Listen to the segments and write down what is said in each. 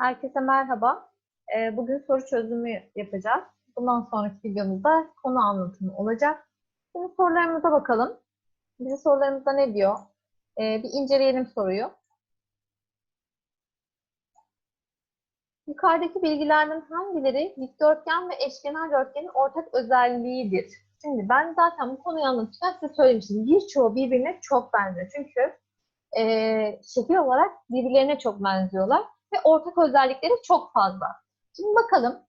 Herkese merhaba. Ee, Bugün soru çözümü yapacağız. Bundan sonraki videomuzda konu anlatımı olacak. Şimdi sorularımıza bakalım. Bize sorularımızda ne diyor? Ee, Bir inceleyelim soruyu. Yukarıdaki bilgilerden hangileri dikdörtgen ve eşkenar dörtgenin ortak özelliğidir? Şimdi ben zaten bu konuyu anlatırken size söylemiştim. Birçoğu birbirine çok benziyor. Çünkü eee, şekil olarak birbirlerine çok benziyorlar ve ortak özellikleri çok fazla. Şimdi bakalım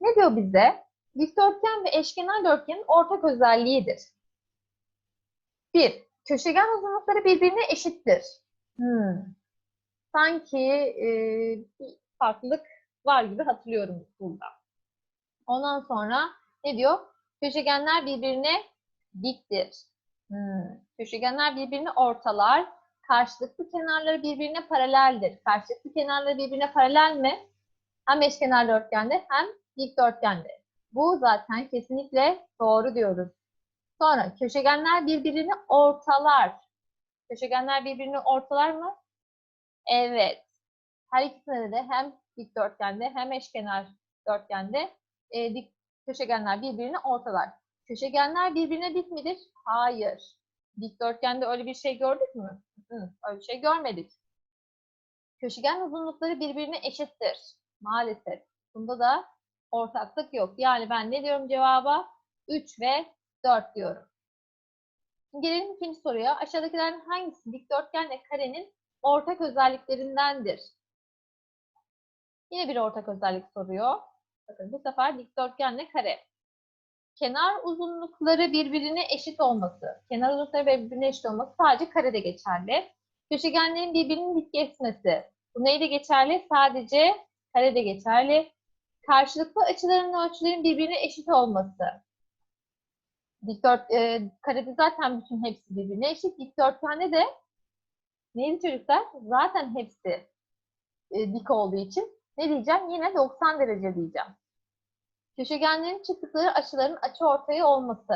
ne diyor bize? Dikdörtgen ve eşkenar dörtgenin ortak özelliğidir. Bir, köşegen uzunlukları birbirine eşittir. Hmm. Sanki eee, bir farklılık var gibi hatırlıyorum burada. Ondan sonra ne diyor? Köşegenler birbirine diktir. Hmm. Köşegenler birbirini ortalar. Karşılıklı kenarları birbirine paraleldir. Karşılıklı kenarları birbirine paralel mi? Hem eşkenar dörtgende hem dikdörtgende. Bu zaten kesinlikle doğru diyoruz. Sonra köşegenler birbirini ortalar. Köşegenler birbirini ortalar mı? Evet. Her ikisinde de hem dikdörtgende hem eşkenar dörtgende e, dik köşegenler birbirini ortalar. Köşegenler birbirine dik midir? Hayır. Dikdörtgende öyle bir şey gördük mü? Hı, öyle bir şey görmedik. Köşegen uzunlukları birbirine eşittir. Maalesef. Bunda da ortaklık yok. Yani ben ne diyorum cevaba? 3 ve 4 diyorum. Gelelim ikinci soruya. Aşağıdakilerden hangisi dikdörtgenle karenin ortak özelliklerindendir? Yine bir ortak özellik soruyor. Bakın bu sefer dikdörtgenle kare. Kenar uzunlukları birbirine eşit olması. Kenar uzunlukları birbirine eşit olması sadece karede geçerli. Köşegenlerin birbirinin dik kesmesi. Bu neyde geçerli? Sadece karede geçerli. Karşılıklı açıların ölçülerin birbirine eşit olması. Dikdört, e, karede zaten bütün hepsi birbirine eşit. Dikdörtgende de neydi çocuklar? Zaten hepsi e, dik olduğu için ne diyeceğim? Yine 90 derece diyeceğim. Köşegenlerin çıktıkları açıların açı ortayı olması.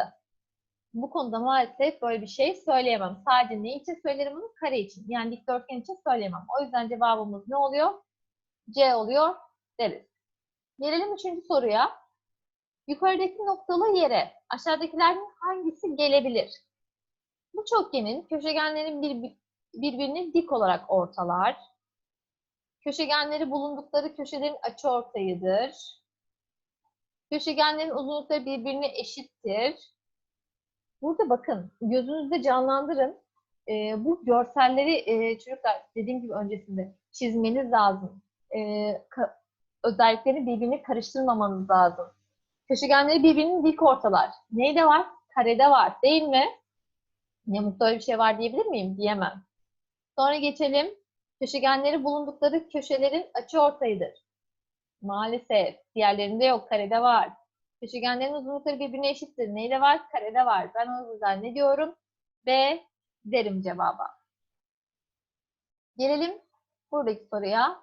Bu konuda maalesef böyle bir şey söyleyemem. Sadece ne için söylerim bunu? Kare için. Yani dikdörtgen için söyleyemem. O yüzden cevabımız ne oluyor? C oluyor deriz. Gelelim üçüncü soruya. Yukarıdaki noktalı yere aşağıdakilerden hangisi gelebilir? Bu çokgenin köşegenlerin bir, birbirini dik olarak ortalar. Köşegenleri bulundukları köşelerin açıortayıdır. Köşegenlerin uzunlukları birbirine eşittir. Burada bakın gözünüzde canlandırın. Ee, bu görselleri e, çocuklar dediğim gibi öncesinde çizmeniz lazım. Ka- özelliklerini birbirine karıştırmamanız lazım. Köşegenleri birbirinin dik ortalar. Neyde var? Karede var değil mi? Yamukta öyle bir şey var diyebilir miyim? Diyemem. Sonra geçelim. Köşegenleri bulundukları köşelerin açıortayıdır. Maalesef. Diğerlerinde yok. Karede var. Köşegenlerin uzunlukları birbirine eşittir. Neyle var? Karede var. Ben o yüzden ne diyorum? B derim cevaba. Gelelim buradaki soruya.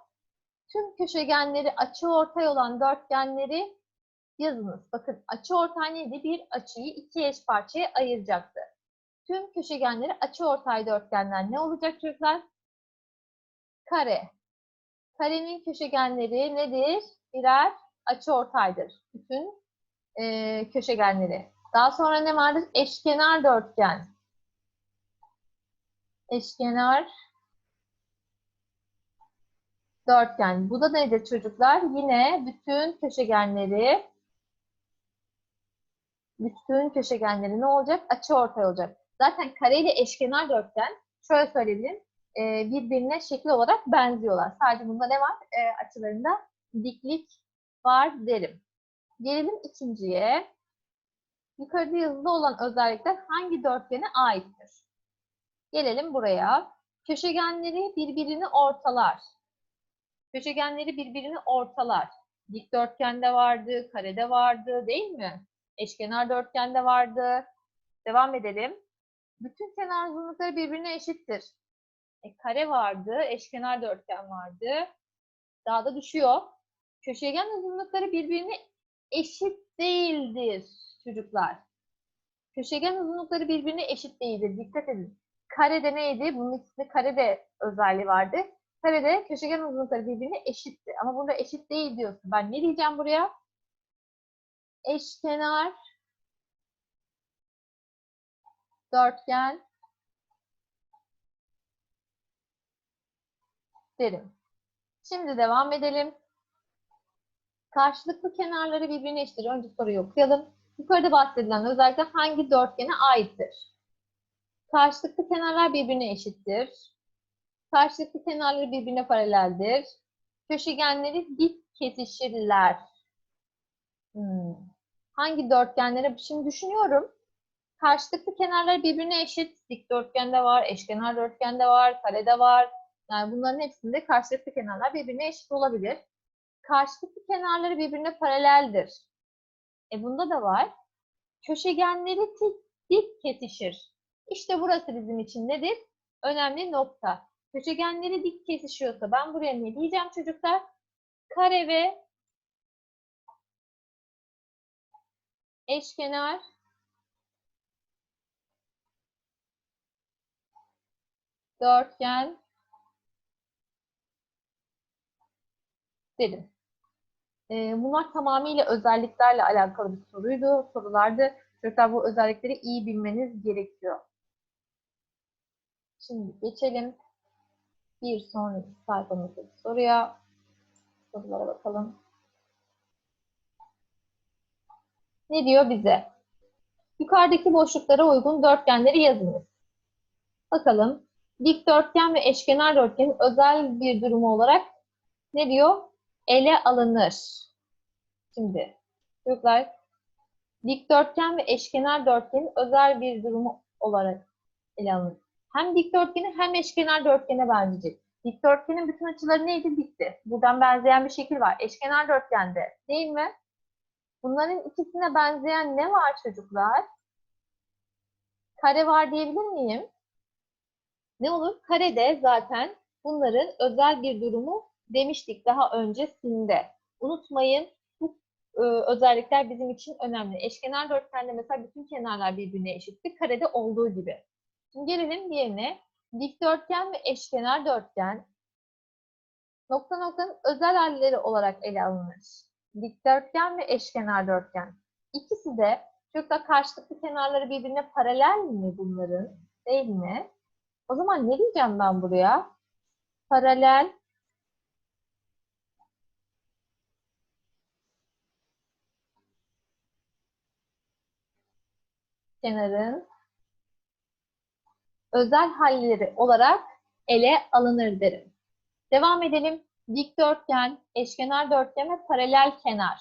Tüm köşegenleri açıortay olan dörtgenleri yazınız. Bakın açıortay neydi? Bir açıyı iki eş parçaya ayıracaktı. Tüm köşegenleri açıortay dörtgenler ne olacak çocuklar? Kare. Karenin köşegenleri nedir? Birer açıortaydır. Bütün e, köşegenleri. Daha sonra ne vardır? Eşkenar dörtgen. Eşkenar dörtgen. Bu da nedir çocuklar? Yine bütün köşegenleri bütün köşegenleri ne olacak? Açıortay olacak. Zaten kare ile eşkenar dörtgen şöyle söyleyebilirim e, birbirine şekil olarak benziyorlar. Sadece bunda ne var? E, açılarında diklik var derim. Gelelim ikinciye. Yukarıda yazılı olan özellikler hangi dörtgene aittir? Gelelim buraya. Köşegenleri birbirini ortalar. Köşegenleri birbirini ortalar. Dikdörtgende vardı, karede vardı değil mi? Eşkenar dörtgende vardı. Devam edelim. Bütün kenar uzunlukları birbirine eşittir. E, kare vardı, eşkenar dörtgen vardı. Daha da düşüyor. Köşegen uzunlukları birbirine eşit değildir çocuklar. Köşegen uzunlukları birbirine eşit değildir. Dikkat edin. Karede neydi? Bunun ikisinde karede özelliği vardı. Karede köşegen uzunlukları birbirine eşitti. Ama burada eşit değil diyorsun. Ben ne diyeceğim buraya? Eşkenar dörtgen derim. Şimdi devam edelim. Karşılıklı kenarları birbirine eşittir. Önce soruyu okuyalım. Yukarıda bahsedilen özellikle hangi dörtgene aittir? Karşılıklı kenarlar birbirine eşittir. Karşılıklı kenarları birbirine paraleldir. Köşegenleri dik kesişirler. Hmm. Hangi dörtgenlere? Şimdi düşünüyorum. Karşılıklı kenarlar birbirine eşit. Dikdörtgende var, eşkenar dörtgende var, karede var. Yani bunların hepsinde karşılıklı kenarlar birbirine eşit olabilir. Karşılıklı kenarları birbirine paraleldir. E bunda da var. Köşegenleri dik, dik kesişir. İşte burası bizim için nedir? Önemli nokta. Köşegenleri dik kesişiyorsa ben buraya ne diyeceğim çocuklar? Kare ve eşkenar dörtgen dedim. Ee, bunlar tamamıyla özelliklerle alakalı bir soruydu, sorulardı. Çocuklar bu özellikleri iyi bilmeniz gerekiyor. Şimdi geçelim bir sonraki sayfamızdaki soruya. Sorulara bakalım. Ne diyor bize? Yukarıdaki boşluklara uygun dörtgenleri yazınız. Bakalım. Dikdörtgen ve eşkenar dörtgenin özel bir durumu olarak ne diyor? Ele alınır. Şimdi çocuklar dikdörtgen ve eşkenar dörtgenin özel bir durumu olarak ele alınır. Hem dikdörtgeni hem eşkenar dörtgene benzeyecek. Dikdörtgenin bütün açıları neydi? Dikti. Buradan benzeyen bir şekil var. Eşkenar dörtgende değil mi? Bunların ikisine benzeyen ne var çocuklar? Kare var diyebilir miyim? Ne olur? Karede zaten bunların özel bir durumu demiştik daha öncesinde. Unutmayın bu e, özellikler bizim için önemli. Eşkenar dörtgende mesela bütün kenarlar birbirine eşitti. Karede olduğu gibi. Şimdi gelelim diğerine. Dikdörtgen ve eşkenar dörtgen nokta noktanın özel halleri olarak ele alınır. Dikdörtgen ve eşkenar dörtgen. İkisi de çok da karşılıklı kenarları birbirine paralel mi bunların? Değil mi? O zaman ne diyeceğim ben buraya? Paralel kenarın özel halleri olarak ele alınır derim. Devam edelim. Dikdörtgen, eşkenar dörtgen ve paralel kenar.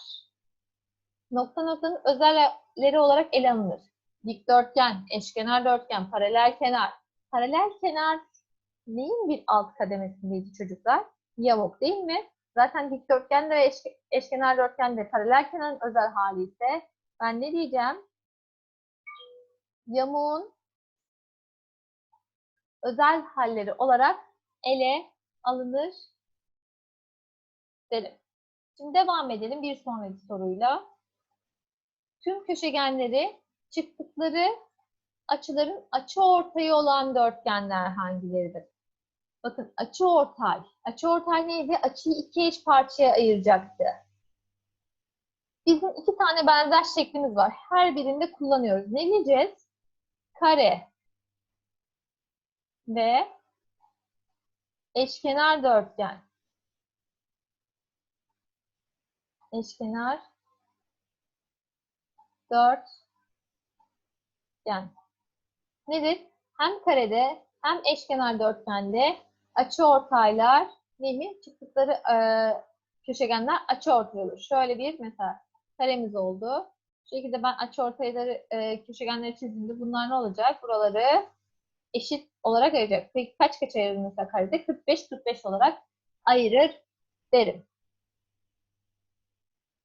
Nokta noktanın özelleri olarak ele alınır. Dikdörtgen, eşkenar dörtgen, paralel kenar. Paralel kenar neyin bir alt kademesindeydi çocuklar? Yamuk değil mi? Zaten dikdörtgen eşke, eşkenar dörtgen de paralel kenarın özel hali ise ben ne diyeceğim? Yamuğun özel halleri olarak ele alınır derim. Şimdi devam edelim bir sonraki soruyla. Tüm köşegenleri çıktıkları açıların açı ortayı olan dörtgenler hangileridir? Bakın açı ortay. Açı ortay neydi? Açıyı iki eş parçaya ayıracaktı. Bizim iki tane benzer şeklimiz var. Her birinde kullanıyoruz. Ne diyeceğiz? Kare ve eşkenar dörtgen. Eşkenar dörtgen. Nedir? Hem karede hem eşkenar dörtgende açı ortaylar ne mi? Çıktıkları e, köşegenler açı ortay olur. Şöyle bir mesela karemiz oldu. Şu şekilde ben açı ortayları e, köşegenleri çizdiğimde bunlar ne olacak? Buraları eşit olarak ayıracak. Peki kaç kaç ayırır mesela karede? 45-45 olarak ayırır derim.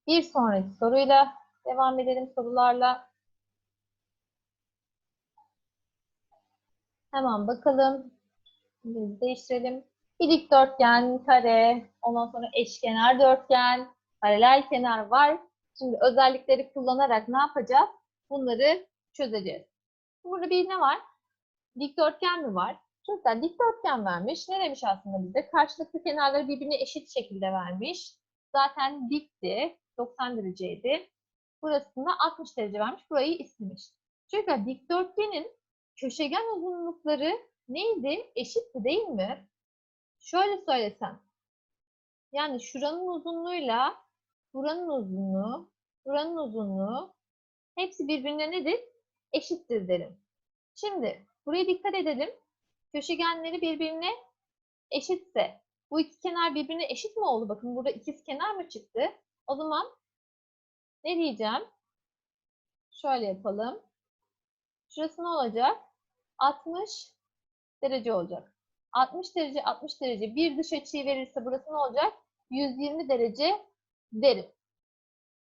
Bir sonraki soruyla devam edelim sorularla. Hemen bakalım. Biz değiştirelim. Bir dikdörtgen, kare, ondan sonra eşkenar dörtgen, paralel kenar var. Şimdi özellikleri kullanarak ne yapacağız? Bunları çözeceğiz. Burada bir ne var? Dikdörtgen mi var? Çocuklar dikdörtgen vermiş. Ne demiş aslında bize? Karşılıklı kenarları birbirine eşit şekilde vermiş. Zaten dikti. 90 dereceydi. Burasında 60 derece vermiş. Burayı istemiş. Çocuklar dikdörtgenin köşegen uzunlukları neydi? Eşitti değil mi? Şöyle söylesem. Yani şuranın uzunluğuyla buranın uzunluğu, buranın uzunluğu hepsi birbirine nedir? Eşittir derim. Şimdi buraya dikkat edelim. Köşegenleri birbirine eşitse bu iki kenar birbirine eşit mi oldu? Bakın burada ikiz kenar mı çıktı? O zaman ne diyeceğim? Şöyle yapalım. Şurası ne olacak? 60 derece olacak. 60 derece 60 derece bir dış açıyı verirse burası ne olacak? 120 derece derim.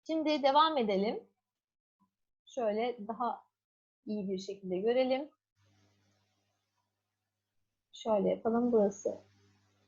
Şimdi devam edelim. Şöyle daha iyi bir şekilde görelim. Şöyle yapalım burası.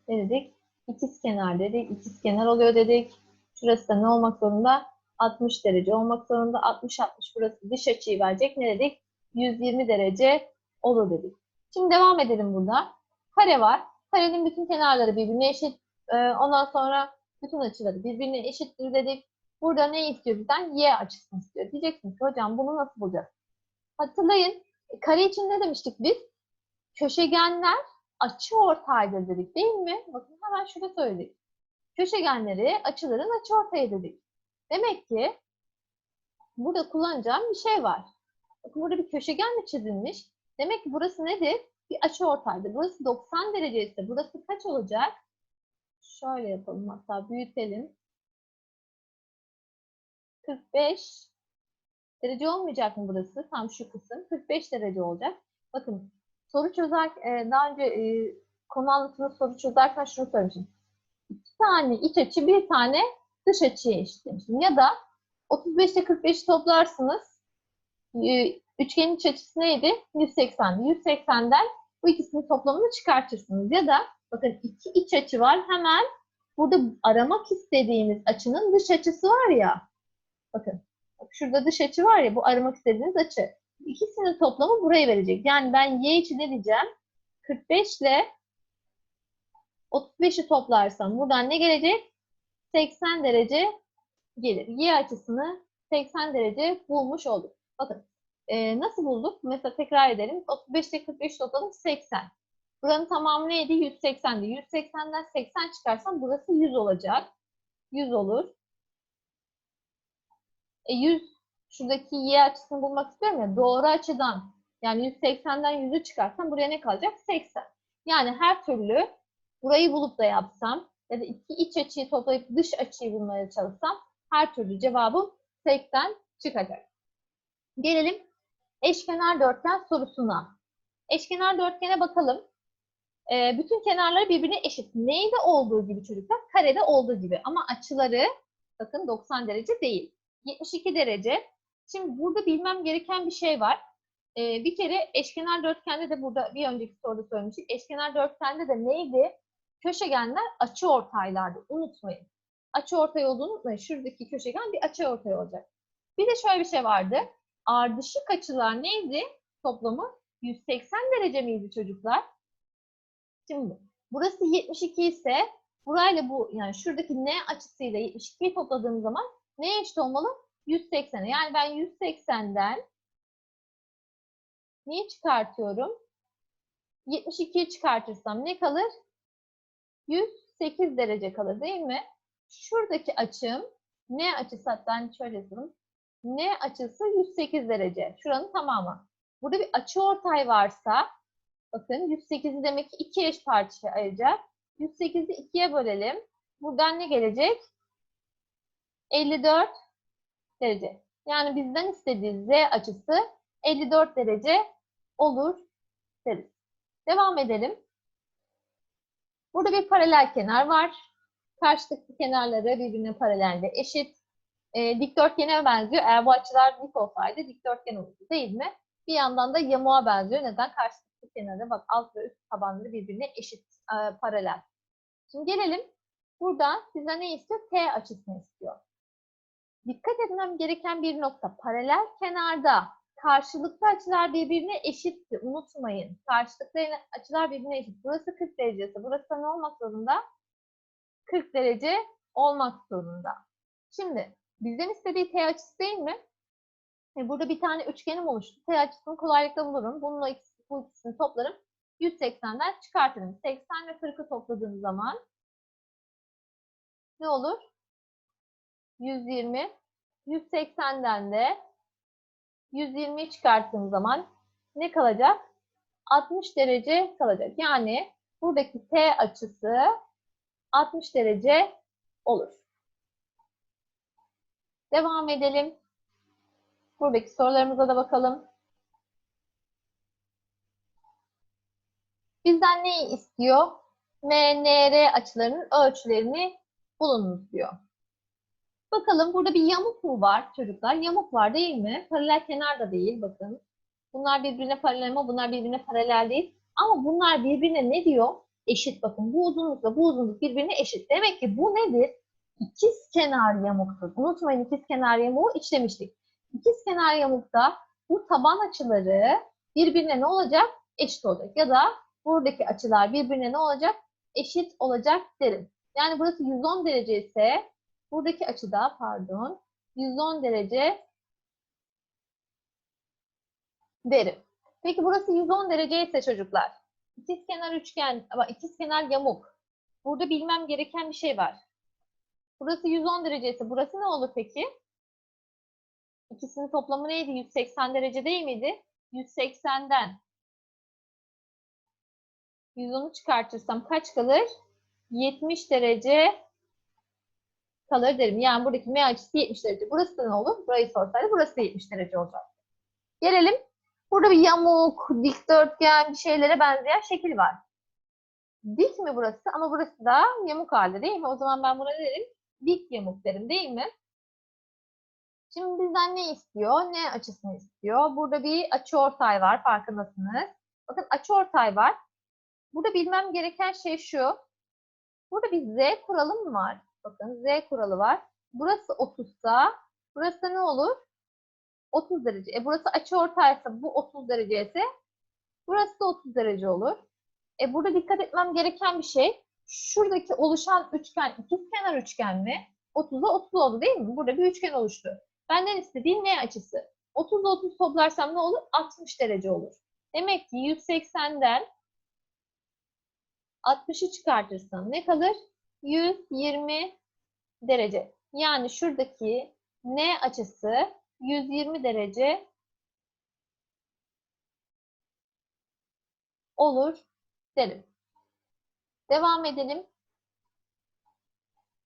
Ne dedik? İkiz kenar dedik. İkiz kenar oluyor dedik. Şurası da ne olmak zorunda? 60 derece olmak zorunda. 60-60 burası dış açıyı verecek. Ne dedik? 120 derece olur dedik. Şimdi devam edelim burada. Kare var. Karenin bütün kenarları birbirine eşit. Ee, ondan sonra bütün açıları birbirine eşittir dedik. Burada ne istiyor bizden? Y açısını istiyor. Diyeceksiniz ki hocam bunu nasıl bulacağız? Hatırlayın. Kare için ne demiştik biz? Köşegenler açı ortaydır dedik değil mi? Bakın hemen şurada söyledik. Köşegenleri açıların açı ortayı dedik. Demek ki burada kullanacağım bir şey var. Bakın burada bir köşegen mi çizilmiş? Demek ki burası nedir? Bir açı ortaydır. Burası 90 derece ise burası kaç olacak? Şöyle yapalım hatta büyütelim. 45 derece olmayacak mı burası? Tam şu kısım. 45 derece olacak. Bakın soru çözer, e, daha önce e, konu anlatımında soru çözerken şunu söylemiştim. İki tane iç açı, bir tane dış açıya eşitlemiştim. Ya da 35 ile 45'i toplarsınız. E, Üçgenin iç açısı neydi? 180. 180'den bu ikisinin toplamını çıkartırsınız. Ya da bakın iki iç açı var. Hemen burada aramak istediğimiz açının dış açısı var ya. Bakın. Bak şurada dış açı var ya bu aramak istediğiniz açı. İkisinin toplamı burayı verecek. Yani ben y için ne diyeceğim? 45 ile 35'i toplarsam buradan ne gelecek? 80 derece gelir. Y açısını 80 derece bulmuş olduk. Bakın e, nasıl bulduk? Mesela tekrar edelim. 35 ile 45 topladım 80. Buranın tamamı neydi? 180'di. 180'den 80 çıkarsam burası 100 olacak. 100 olur. E 100 şuradaki y açısını bulmak istiyorum ya doğru açıdan yani 180'den 100'ü çıkarsam buraya ne kalacak? 80. Yani her türlü burayı bulup da yapsam ya da iki iç açıyı toplayıp dış açıyı bulmaya çalışsam her türlü cevabım 80 çıkacak. Gelelim eşkenar dörtgen sorusuna. Eşkenar dörtgene bakalım. Ee, bütün kenarları birbirine eşit. Neyde olduğu gibi çocuklar? Karede olduğu gibi. Ama açıları bakın 90 derece değil. 72 derece. Şimdi burada bilmem gereken bir şey var. Ee, bir kere eşkenar dörtgende de burada bir önceki soruda söylemiştik. Eşkenar dörtgende de neydi? Köşegenler açı ortaylardı. Unutmayın. Açı ortay olduğunu unutmayın. Şuradaki köşegen bir açı ortay olacak. Bir de şöyle bir şey vardı. Ardışık açılar neydi? Toplamı 180 derece miydi çocuklar? Şimdi burası 72 ise burayla bu yani şuradaki n açısıyla 72'yi topladığım zaman neye eşit olmalı? 180'e. Yani ben 180'den neyi çıkartıyorum? 72'yi çıkartırsam ne kalır? 108 derece kalır değil mi? Şuradaki açım n açısı hatta şöyle yazalım. N açısı 108 derece. Şuranın tamamı. Burada bir açı ortay varsa bakın 108'i demek ki iki eş parçaya ayıracak. 108'i ikiye bölelim. Buradan ne gelecek? 54 derece. Yani bizden istediği Z açısı 54 derece olur deriz. Devam edelim. Burada bir paralel kenar var. Karşıdaki kenarları birbirine paralel ve eşit. E, dikdörtgene benziyor. Eğer bu açılar dik olsaydı dikdörtgen olurdu değil mi? Bir yandan da yamuğa benziyor. Neden? Karşıdaki kenarda bak alt ve üst tabanları birbirine eşit, e, paralel. Şimdi gelelim. Burada bize ne istiyor? T açısını istiyor. Dikkat etmem gereken bir nokta. Paralel kenarda karşılıklı açılar birbirine eşitti. Unutmayın. Karşılıklı açılar birbirine eşit. Burası 40 derece ise burası da ne olmak zorunda? 40 derece olmak zorunda. Şimdi bizden istediği t açısı değil mi? E, burada bir tane üçgenim oluştu. T açısını kolaylıkla bulurum. Bununla ikisi, bu ikisini toplarım. 180'den çıkartırım. 80 ve 40'ı topladığım zaman ne olur? 120. 180'den de 120'yi çıkarttığım zaman ne kalacak? 60 derece kalacak. Yani buradaki T açısı 60 derece olur. Devam edelim. Buradaki sorularımıza da bakalım. Bizden neyi istiyor? MNR açılarının ölçülerini bulunuz diyor. Bakalım burada bir yamuk mu var çocuklar? Yamuk var değil mi? Paralel kenar da değil bakın. Bunlar birbirine paralel ama bunlar birbirine paralel değil. Ama bunlar birbirine ne diyor? Eşit bakın. Bu uzunlukla bu uzunluk birbirine eşit. Demek ki bu nedir? İkiz kenar yamuktur. Unutmayın ikiz kenar yamuğu işlemiştik. İkiz kenar yamukta bu taban açıları birbirine ne olacak? Eşit olacak. Ya da buradaki açılar birbirine ne olacak? Eşit olacak derim. Yani burası 110 derece ise buradaki açıda pardon 110 derece derim. Peki burası 110 derece ise çocuklar ikizkenar üçgen ama ikizkenar yamuk. Burada bilmem gereken bir şey var. Burası 110 derece ise burası ne olur peki? İkisinin toplamı neydi? 180 derece değil miydi? 180'den 110'u çıkartırsam kaç kalır? 70 derece kalır derim. Yani buradaki M açısı 70 derece. Burası da ne olur? Burayı sorsaydı burası da 70 derece olacak. Gelelim. Burada bir yamuk, dikdörtgen bir şeylere benzeyen şekil var. Dik mi burası? Ama burası da yamuk halde değil mi? O zaman ben buna derim? Dik yamuk derim değil mi? Şimdi bizden ne istiyor? Ne açısını istiyor? Burada bir açıortay var farkındasınız. Bakın açıortay var. Burada bilmem gereken şey şu. Burada bir z kuralı mı var? Bakın z kuralı var. Burası 30 sa burası ne olur? 30 derece. E burası açıortaysa bu 30 derece ise burası da 30 derece olur. E burada dikkat etmem gereken bir şey şuradaki oluşan üçgen ikizkenar üçgen mi? 30'a 30 oldu değil mi? Burada bir üçgen oluştu. Benden istediğim ne açısı? 30'a 30 toplarsam ne olur? 60 derece olur. Demek ki 180'den 60'ı çıkartırsam ne kalır? 120 derece. Yani şuradaki N açısı 120 derece olur derim. Devam edelim.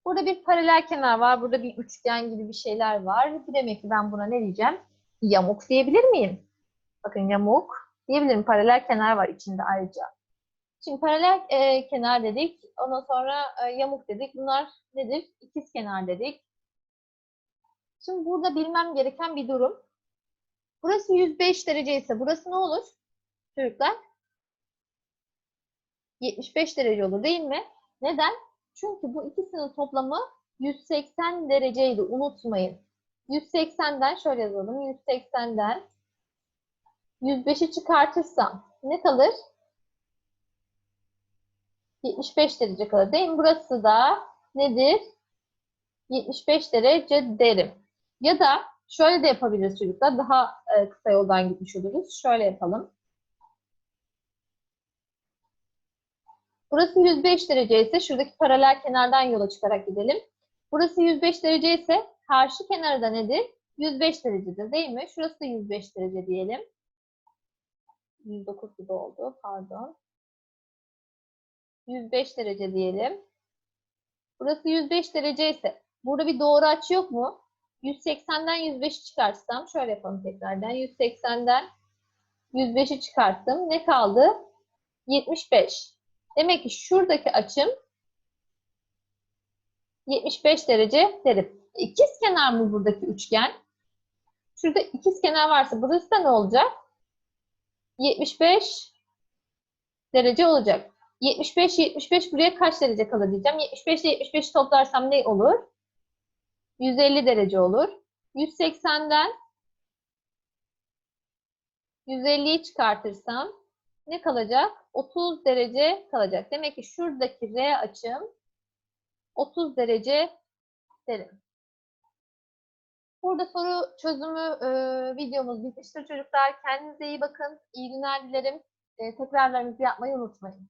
Burada bir paralel kenar var. Burada bir üçgen gibi bir şeyler var. Demek ki ben buna ne diyeceğim? Yamuk diyebilir miyim? Bakın yamuk diyebilirim. Paralel kenar var içinde ayrıca. Şimdi paralel e, kenar dedik. Ondan sonra e, yamuk dedik. Bunlar nedir? İkiz kenar dedik. Şimdi burada bilmem gereken bir durum. Burası 105 derece ise burası ne olur? Çocuklar? 75 derece olur değil mi? Neden? Çünkü bu ikisinin toplamı 180 dereceydi. Unutmayın. 180'den şöyle yazalım. 180'den 105'i çıkartırsam ne kalır? 75 derece kalır değil? Burası da nedir? 75 derece derim. Ya da şöyle de yapabiliriz çocuklar. Daha e, kısa yoldan gitmiş oluruz. Şöyle yapalım. Burası 105 derece ise şuradaki paralel kenardan yola çıkarak gidelim. Burası 105 derece ise karşı kenarı da nedir? 105 derecedir değil mi? Şurası da 105 derece diyelim. 109 gibi oldu. Pardon. 105 derece diyelim. Burası 105 derece ise burada bir doğru açı yok mu? 180'den 105'i çıkarsam şöyle yapalım tekrardan. 180'den 105'i çıkarttım. Ne kaldı? 75. Demek ki şuradaki açım 75 derece derim. İkiz kenar mı buradaki üçgen? Şurada ikiz kenar varsa burası da ne olacak? 75 derece olacak. 75 75 buraya kaç derece kalır diyeceğim. 75 ile 75 toplarsam ne olur? 150 derece olur. 180'den 150'yi çıkartırsam ne kalacak? 30 derece kalacak. Demek ki şuradaki R açım 30 derece derim. Burada soru çözümü e, videomuz bitmiştir çocuklar. Kendinize iyi bakın. İyi günler dilerim. E, tekrarlarınızı yapmayı unutmayın.